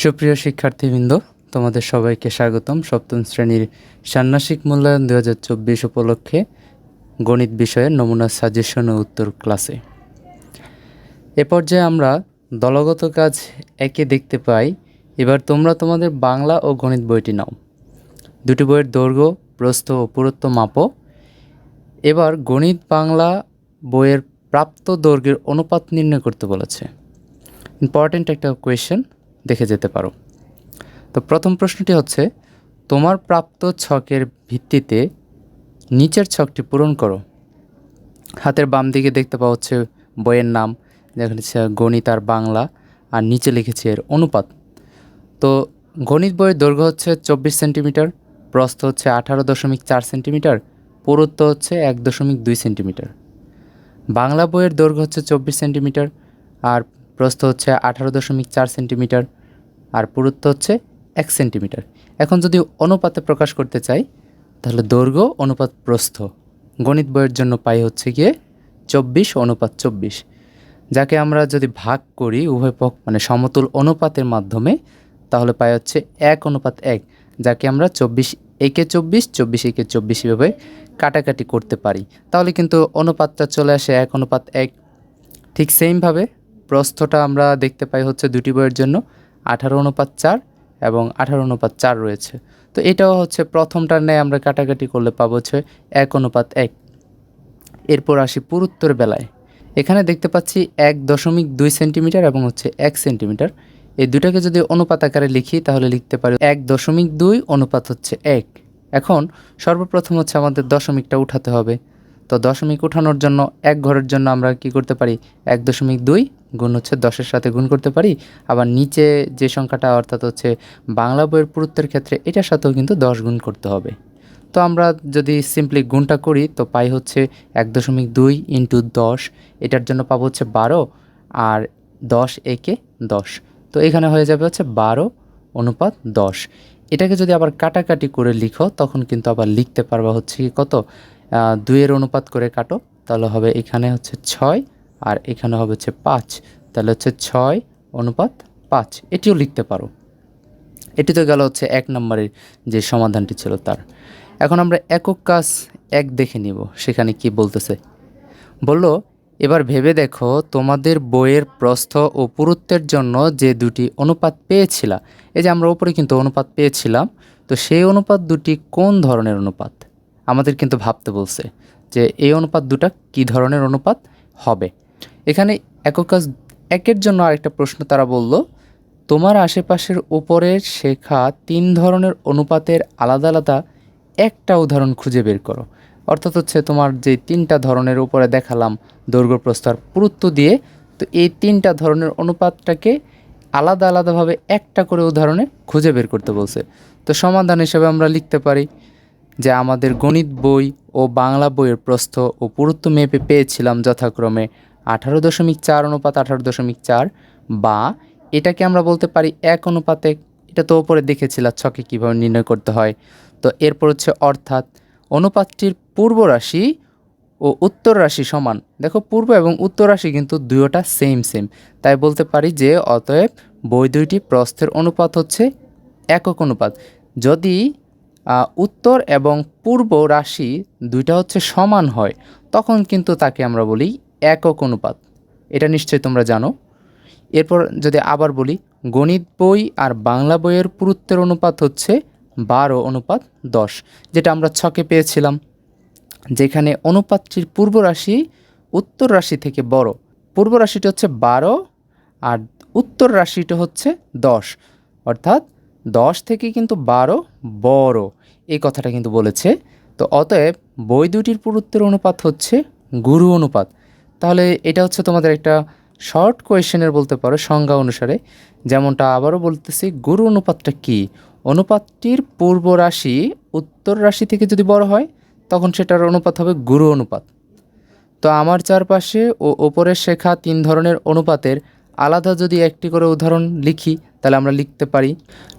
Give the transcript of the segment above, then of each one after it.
সুপ্রিয় শিক্ষার্থীবৃন্দ, তোমাদের সবাইকে স্বাগতম সপ্তম শ্রেণির ষান্মাসিক মূল্যায়ন দু হাজার চব্বিশ উপলক্ষে গণিত বিষয়ের নমুনা সাজেশন ও উত্তর ক্লাসে। এ পর্যায়ে আমরা দলগত কাজ একে দেখতে পাই। এবার তোমরা তোমাদের বাংলা ও গণিত বইটি নাও। দুটি বইয়ের দৈর্ঘ্য, প্রস্থ ও পুরুত্ব মাপো। এবার গণিত বাংলা বইয়ের প্রাপ্ত দৈর্ঘ্যের অনুপাত নির্ণয় করতে বলেছে। ইম্পর্ট্যান্ট একটা কোয়েশ্চেন দেখে যেতে পারো। তো প্রথম প্রশ্নটি হচ্ছে, তোমার প্রাপ্ত ছকের ভিত্তিতে নিচের ছকটি পূরণ করো। হাতের বাম দিকে দেখতে পাওয়া হচ্ছে বইয়ের নাম, যেখানে গণিত আর বাংলা, আর নিচে লিখেছে এর অনুপাত। তো গণিত বইয়ের দৈর্ঘ্য হচ্ছে চব্বিশ সেন্টিমিটার, প্রস্থ হচ্ছে আঠারো দশমিক চার সেন্টিমিটার, পুরুত্ব হচ্ছে এক দশমিক দুই সেন্টিমিটার। বাংলা বইয়ের দৈর্ঘ্য হচ্ছে চব্বিশ সেন্টিমিটার, আর প্রস্থ হচ্ছে আঠারো দশমিক চার সেন্টিমিটার আর পুরুত্ব হচ্ছে এক সেন্টিমিটার। এখন যদি অনুপাতে প্রকাশ করতে চাই, তাহলে দৈর্ঘ্য অনুপাত প্রস্থ। গণিত বইয়ের জন্য পাই হচ্ছে গিয়ে চব্বিশ অনুপাত চব্বিশ। যাকে আমরা যদি ভাগ করি উভয় পক্ষ মানে সমতুল অনুপাতের মাধ্যমে, তাহলে পাই হচ্ছে এক অনুপাত এক, যাকে আমরা চব্বিশ একে চব্বিশ চব্বিশ একে চব্বিশ এভাবে কাটাকাটি করতে পারি। তাহলে কিন্তু অনুপাতটা চলে আসে এক অনুপাত এক। ঠিক সেমভাবে প্রস্থটা আমরা দেখতে পাই হচ্ছে দুটি বইয়ের জন্য, আঠারো অনুপাত চার এবং আঠারো অনুপাত চার রয়েছে। তো এটাও হচ্ছে প্রথমটার ন্যায় আমরা কাটাকাটি করলে পাবো হচ্ছে এক অনুপাত এক। এরপর আসি পুরুত্তর বেলায়। এখানে দেখতে পাচ্ছি এক দশমিক দুই সেন্টিমিটার এবং হচ্ছে এক সেন্টিমিটার। এই দুটাকে যদি অনুপাত আকারে লিখি, তাহলে লিখতে পারি এক দশমিক দুই অনুপাত হচ্ছে এক। এখন সর্বপ্রথম হচ্ছে আমাদের দশমিকটা উঠাতে হবে। তো দশমিক উঠানোর জন্য এক ঘরের জন্য আমরা কি করতে পারি? এক দশমিক দুই গুণ হচ্ছে দশের সাথে গুণ করতে পারি। আবার নিচে যে সংখ্যাটা অর্থাৎ হচ্ছে বাংলা বইয়ের পুরুত্বের ক্ষেত্রে এটার সাথেও কিন্তু দশ গুণ করতে হবে। তো আমরা যদি সিম্পলি গুণটা করি, তো পাই হচ্ছে এক দশমিক দুই ইন্টু দশ, এটার জন্য পাবো হচ্ছে বারো, আর দশ একে দশ। তো এখানে হয়ে যাবে হচ্ছে বারো অনুপাত দশ। এটাকে যদি আবার কাটাকাটি করে লিখো, তখন কিন্তু আবার লিখতে পারবা হচ্ছে কত? দুইয়ের অনুপাত করে কাটো, তাহলে হবে এখানে হচ্ছে ছয় আর এখানে হবে হচ্ছে পাঁচ। তাহলে হচ্ছে ছয় অনুপাত পাঁচ। এটিও লিখতে পারো। এটি তো গেল হচ্ছে এক নম্বরের যে সমাধানটি ছিল তার। এখন আমরা একক কাজ এক দেখে নিব, সেখানে কি বলতেছে। বলল, এবার ভেবে দেখো, তোমাদের বইয়ের প্রস্থ ও পুরুত্বের জন্য যে দুটি অনুপাত পেয়েছিলা, এই যে আমরা ওপরে কিন্তু অনুপাত পেয়েছিলাম, তো সেই অনুপাত দুটি কোন ধরনের অনুপাত? আমাদের কিন্তু ভাবতে বলছে যে এই অনুপাত দুটা কি ধরনের অনুপাত হবে? এখানে একক কাজ একের জন্য আরেকটা প্রশ্ন তারা বলল, তোমার আশেপাশের উপরের শেখা তিন ধরনের অনুপাতের আলাদা আলাদা একটা উদাহরণ খুঁজে বের করো। অর্থাৎ হচ্ছে তোমার যে তিনটা ধরনের উপরে দেখালাম দৈর্ঘ্য প্রস্তর পুরুত্ব দিয়ে, তো এই তিনটা ধরনের অনুপাতটাকে আলাদা আলাদাভাবে একটা করে উদাহরণে খুঁজে বের করতে বলছে। তো সমাধান হিসেবে আমরা লিখতে পারি যে আমাদের গণিত বই ও বাংলা বইয়ের প্রস্থ ও পুরুত্ব মেপে পেয়েছিলাম যথাক্রমে আঠারো দশমিক চার অনুপাত আঠারো দশমিক চার বা এটাকে আমরা বলতে পারি এক অনুপাতে। এটা তো ওপরে দেখেছিলাম ছকে কীভাবে নির্ণয় করতে হয়। তো এরপর হচ্ছে অর্থাৎ অনুপাতটির পূর্ব রাশি ও উত্তর রাশি সমান। দেখো পূর্ব এবং উত্তর রাশি কিন্তু দুয়োটা সেম সেম তাই বলতে পারি যে অতএব বই দুইটি প্রস্থের অনুপাত হচ্ছে একক অনুপাত। যদি উত্তর এবং পূর্ব রাশি দুইটা হচ্ছে সমান হয়, তখন কিন্তু তাকে আমরা বলি একক অনুপাত। এটা নিশ্চয়ই তোমরা জানো। এরপর যদি আবার বলি, গণিত বই আর বাংলা বইয়ের পুরুত্বের অনুপাত হচ্ছে বারো, অনুপাত দশ, যেটা আমরা ছকে পেয়েছিলাম, যেখানে অনুপাতটির পূর্ব রাশি উত্তর রাশি থেকে বড়। পূর্ব রাশিটা হচ্ছে বারো আর উত্তর রাশিটা হচ্ছে দশ, অর্থাৎ দশ থেকে কিন্তু বারো বড়। এই কথাটা কিন্তু বলেছে। তো অতএব বই দুটির পুরুত্বের অনুপাত হচ্ছে গুরু অনুপাত। তাহলে এটা হচ্ছে তোমাদের একটা শর্ট কোয়েশ্চেনের বলতে পারো সংজ্ঞা অনুসারে। যেমনটা আবারও বলতেছি, গুরু অনুপাতটা কি? অনুপাতটির পূর্ব রাশি উত্তর রাশি থেকে যদি বড় হয়, তখন সেটার অনুপাত হবে গুরু অনুপাত। তো আমার চারপাশে ও ওপরের শেখা তিন ধরনের অনুপাতের আলাদা যদি একটি করে উদাহরণ লিখি, তাহলে আমরা লিখতে পারি,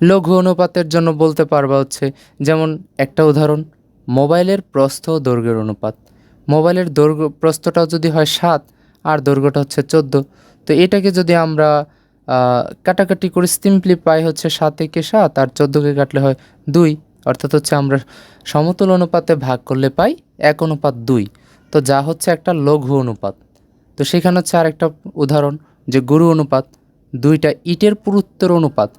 লঘু অনুপাতের জন্য বলতে পারবা হচ্ছে, যেমন একটা উদাহরণ, মোবাইলের প্রস্থ দৈর্ঘ্যের অনুপাত। মোবাইলের দৈর্ঘ্য প্রস্থটা যদি হয় সাত, আর দৈর্ঘ্যটা হচ্ছে চোদ্দ। তো এটাকে যদি আমরা কাটাকাটি করে সিম্পলি পাই হচ্ছে সাত একে সাত, আর চোদ্দোকে কাটলে হয় দুই। অর্থাৎ হচ্ছে আমরা সমতুল অনুপাতে ভাগ করলে পাই এক অনুপাত দুই। তো যা হচ্ছে একটা লঘু অনুপাত। তো সেখানে হচ্ছে আরেকটা উদাহরণ যে গরু অনুপাত, দুইটা ইটের পুরুত্বের অনুপাত।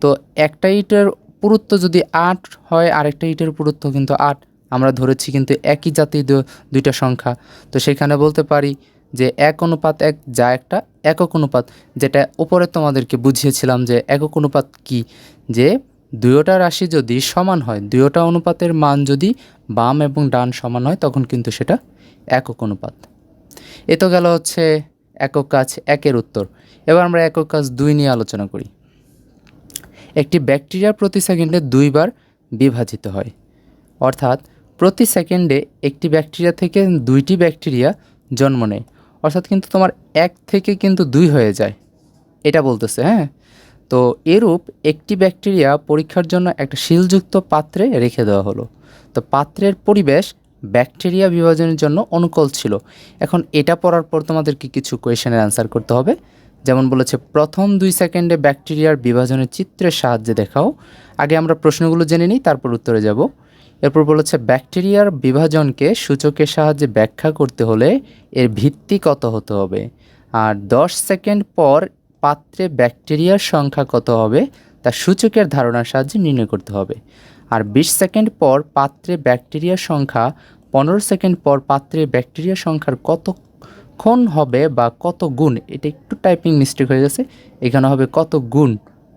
তো একটা ইটের পুরুত্ব যদি আট হয়, আরেকটা ইটের পুরুত্ব কিন্তু আট। আমরা ধরেছি কিন্তু একই জাতীয় দু- দুইটা সংখ্যা। তো সেখানে বলতে পারি যে এক অনুপাত এক যা একটা একক অনুপাত, যেটা উপরে তোমাদেরকে বুঝিয়েছিলাম যে একক অনুপাত কি? যে দুয়োটা রাশি যদি সমান হয় দুয়োটা অনুপাতের মান যদি বাম এবং ডান সমান হয়, তখন কিন্তু সেটা একক অনুপাত। এ তো গেল হচ্ছে একক কাজ একের উত্তর। এবার আমরা একক কাজ দুই নিয়ে আলোচনা করি। একটি ব্যাকটেরিয়া প্রতি সেকেন্ডে দুইবার বিভাজিত হয়। অর্থাৎ প্রতি সেকেন্ডে একটি ব্যাকটেরিয়া থেকে দুইটি ব্যাকটেরিয়া জন্ম নেয়। অর্থাৎ কিন্তু তোমার এক থেকে কিন্তু দুই হয়ে যায়। এটা বলতেছে হ্যাঁ? তো এরূপ একটি ব্যাকটেরিয়া পরীক্ষার জন্য একটা শিলযুক্ত পাত্রে রেখে দেওয়া হলো। তো পাত্রের পরিবেশ ব্যাকটেরিয়া বিভাজনের জন্য অনুকূল ছিল। এখন এটা পড়ার পর তোমাদেরকে কিছু কোয়েশনের অ্যান্সার করতে হবে। যেমন বলেছে, প্রথম দুই সেকেন্ডে ব্যাকটেরিয়ার বিভাজনের চিত্রের সাহায্যে দেখাও। আগে আমরা প্রশ্নগুলো জেনে নিই, তারপর উত্তরে যাব। এরপর বলেছে, ব্যাকটেরিয়ার বিভাজনকে সূচকের সাহায্যে ব্যাখ্যা করতে হলে এর ভিত্তি কত হতে হবে? আর দশ সেকেন্ড পর পাত্রে ব্যাকটেরিয়ার সংখ্যা কত হবে, তা সূচকের ধারণার সাহায্যে নির্ণয় করতে হবে। আর বিশ সেকেন্ড পর পাত্রে ব্যাকটেরিয়ার সংখ্যা, পনেরো সেকেন্ড পর পাত্রে ব্যাকটেরিয়ার সংখ্যার কতক্ষণ হবে বা কত গুণ, এটা একটু টাইপিং মিস্টেক হয়ে গেছে, এখানে হবে কত গুণ,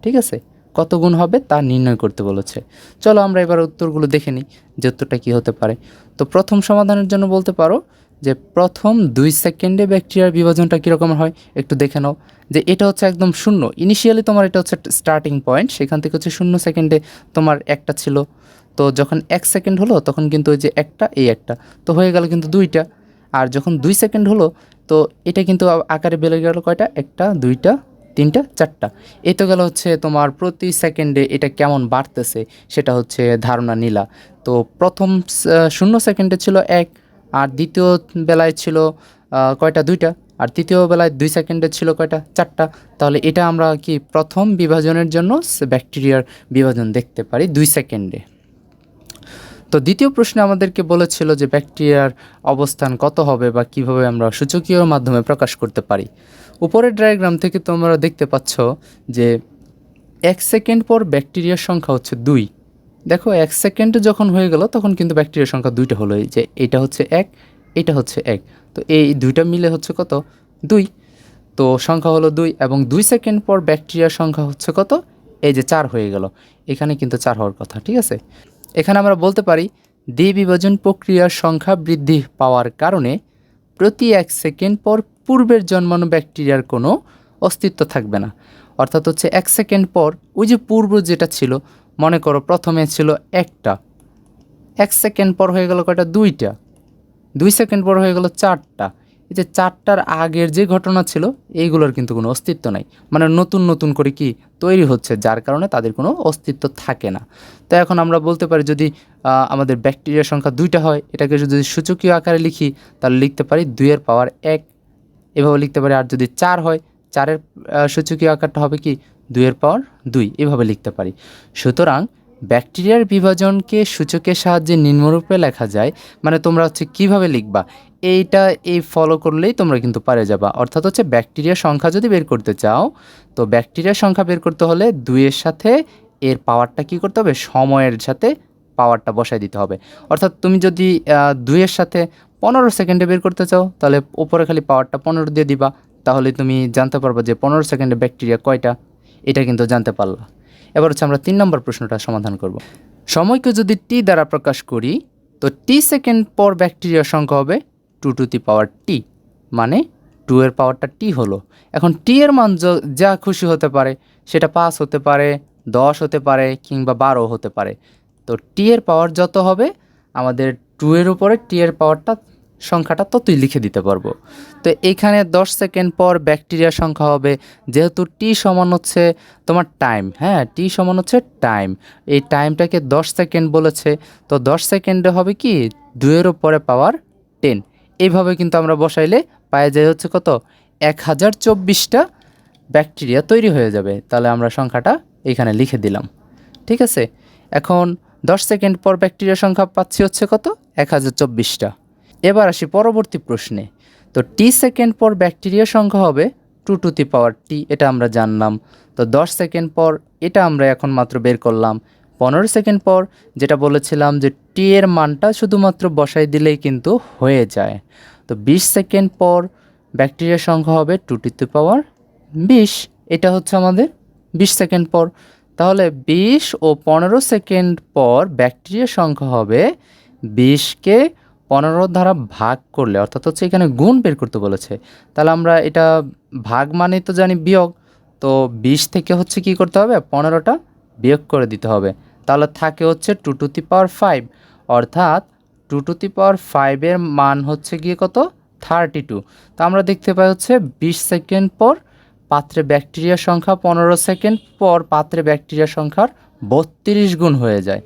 ঠিক আছে? কত গুণ হবে তা নির্ণয় করতে বলেছে। চলো আমরা এবার উত্তরগুলো দেখে নিই যে উত্তরটা কী হতে পারে। তো প্রথম সমাধানের জন্য বলতে পারো যে প্রথম দুই সেকেন্ডে ব্যাকটেরিয়ার বিভাজনটা কীরকম হয়, একটু দেখে নাও। যে এটা হচ্ছে একদম শূন্য। ইনিশিয়ালি তোমার এটা হচ্ছে স্টার্টিং পয়েন্ট সেখান থেকে হচ্ছে শূন্য সেকেন্ডে তোমার একটা ছিল। তো যখন এক সেকেন্ড হলো, তখন কিন্তু ওই যে একটা, এই একটা। তো হয়ে গেল কিন্তু দুইটা। আর যখন দুই সেকেন্ড হলো, তো এটা কিন্তু আকারে বেড়ে গেল কয়টা? একটা, দুইটা, তিনটা, চারটা। এই তো গেল হচ্ছে তোমার প্রতি সেকেন্ডে এটা কেমন বাড়তেছে, সেটা হচ্ছে ধারণা নিলা। তো প্রথম শূন্য সেকেন্ডে ছিল এক আর দ্বিতীয় বেলায় ছিল কয়টা? দুইটা। আর তৃতীয় বেলায় দুই সেকেন্ডে ছিল কয়টা? চারটা। তাহলে এটা আমরা কি প্রথম বিভাজনের জন্য ব্যাকটেরিয়ার বিভাজন দেখতে পারি দুই সেকেন্ডে তো দ্বিতীয় প্রশ্নে আমাদেরকে বলেছিল যে ব্যাকটেরিয়ার অবস্থান কত হবে বা কীভাবে আমরা সূচকীয় মাধ্যমে প্রকাশ করতে পারি। উপরের ডায়াগ্রাম থেকে তোমরা দেখতে পাচ্ছ যে এক সেকেন্ড পর ব্যাকটেরিয়ার সংখ্যা হচ্ছে দুই। দেখো, এক সেকেন্ড যখন হয়ে গেল, তখন কিন্তু ব্যাকটেরিয়ার সংখ্যা দুইটা হলো। এই যে, এটা হচ্ছে এক, এটা হচ্ছে এক। তো এই দুইটা মিলে হচ্ছে কত? দুই। তো সংখ্যা হলো দুই এবং দুই সেকেন্ড পর ব্যাকটেরিয়ার সংখ্যা হচ্ছে কত? এই যে চার হয়ে গেল। এখানে কিন্তু চার হওয়ার কথা, ঠিক আছে? এখানে আমরা বলতে পারি, দ্বি বিভাজন প্রক্রিয়ার সংখ্যা বৃদ্ধি পাওয়ার কারণে প্রতি এক সেকেন্ড পর পূর্বের জন্মানো ব্যাকটেরিয়ার কোনো অস্তিত্ব থাকবে না। অর্থাৎ হচ্ছে এক সেকেন্ড পর, ওই যে পূর্ব যেটা ছিল মনে করো প্রথমে ছিল একটা। এক সেকেন্ড পর হয়ে গেল কয়টা? দুইটা। দুই সেকেন্ড পর হয়ে গেল চারটা। এই যে চারটার আগের যে ঘটনা ছিল, এইগুলোর কিন্তু কোনো অস্তিত্ব নাই। মানে নতুন নতুন করে কি তৈরি হচ্ছে, যার কারণে তাদের কোনো অস্তিত্ব থাকে না। তো এখন আমরা বলতে পারি যদি আমাদের ব্যাকটেরিয়ার সংখ্যা দুইটা হয়, এটাকে যদি সূচকীয় আকারে লিখি, তাহলে লিখতে পারি দুইয়ের পাওয়ার এক। এভাবে লিখতে পারি আর যদি চার হয়, চারের সূচকীয় আকারটা হবে কি দুইয়ের পাওয়ার দুই, এভাবে লিখতে পারি। সুতরাং ব্যাকটেরিয়ার বিভাজনকে সূচকের সাহায্যে নিম্নরূপে লেখা যায় মানে তোমরা হচ্ছে কীভাবে লিখবা? এইটা এই ফলো করলেই তোমরা কিন্তু পারে যাবা। অর্থাৎ হচ্ছে ব্যাকটেরিয়ার সংখ্যা যদি বের করতে চাও, তো ব্যাকটেরিয়ার সংখ্যা বের করতে হলে দুইয়ের সাথে এর পাওয়ারটা কি করতে হবে? সময়ের সাথে পাওয়ারটা বসায় দিতে হবে। অর্থাৎ তুমি যদি দুইয়ের সাথে পনেরো সেকেন্ডে বের করতে চাও, তাহলে উপরে খালি পাওয়ারটা পনেরো দিয়ে দিবা। তাহলে তুমি জানতে পারবা যে পনেরো সেকেন্ডে ব্যাকটেরিয়া কয়টা? এটা কিন্তু জানতে পারলা। এবার হচ্ছে আমরা তিন নম্বর প্রশ্নটা সমাধান করব। সময়কে যদি টি দ্বারা প্রকাশ করি, তো টি সেকেন্ড পর ব্যাকটেরিয়ার সংখ্যা হবে টু টু দি পাওয়ার টি মানে টু এর পাওয়ারটা টি হলো। এখন টি এর মান যা খুশি হতে পারে, সেটা পাঁচ হতে পারে, দশ হতে পারে, কিংবা বারো হতে পারে। তো টি এর পাওয়ার যত হবে, আমাদের টু এর উপরে টি এর পাওয়ারটা সংখ্যাটা ততই লিখে দিতে পারব। তো এখানে দশ সেকেন্ড পর ব্যাকটেরিয়ার সংখ্যা হবে, যেহেতু টি সমান হচ্ছে তোমার টাইম হ্যাঁ? টি সমান হচ্ছে টাইম এই টাইমটাকে দশ সেকেন্ড বলেছে, তো দশ সেকেন্ডে হবে কি? দুইয়ের উপরে পাওয়ার টেন এইভাবে কিন্তু আমরা বসাইলে পায়ে যায় হচ্ছে কত? এক হাজার চব্বিশটা ব্যাকটেরিয়া তৈরি হয়ে যাবে। তাহলে আমরা সংখ্যাটা এখানে লিখে দিলাম। ঠিক আছে? এখন দশ সেকেন্ড পর ব্যাকটেরিয়া সংখ্যা পাচ্ছি হচ্ছে কত? এক হাজার চব্বিশটা। এবার আসি পরবর্তী প্রশ্নে। তো টি সেকেন্ড পর ব্যাকটেরিয়া সংখ্যা হবে টু টু দি পাওয়ার টি এটা আমরা জানলাম। তো দশ সেকেন্ড পর এটা আমরা এখন মাত্র বের করলাম। পনেরো সেকেন্ড পর যেটা বলেছিলাম যে টি এর মানটা শুধুমাত্র বসাই দিলেই কিন্তু হয়ে যায়। তো বিশ সেকেন্ড পর ব্যাকটেরিয়া সংখ্যা হবে টু টু দি পাওয়ার বিশ, এটা হচ্ছে আমাদের বিশ সেকেন্ড পর। তাহলে বিশ ও পনেরো সেকেন্ড পর ব্যাকটেরিয়া সংখ্যা হবে বিশকে পনেরো দ্বারা ভাগ করলে, অর্থাৎ হচ্ছে এখানে গুণ বের করতে বলেছে, তাহলে আমরা এটা ভাগ মানে তো জানি বিয়োগ, তো বিশ থেকে হচ্ছে কি করতে হবে? পনেরোটা বিয়োগ করে দিতে হবে। তাহলে থাকে হচ্ছে two to the power five, অর্থাৎ টু টু দি পাওয়ার ফাইভের মান হচ্ছে গিয়ে কত? Thirty two. তো আমরা দেখতে পাই হচ্ছে বিশ সেকেন্ড পর পাত্রে ব্যাকটেরিয়া সংখ্যা, পনেরো সেকেন্ড পর পাত্রে ব্যাকটেরিয়া সংখ্যার বত্রিশ গুণ হয়ে যায়।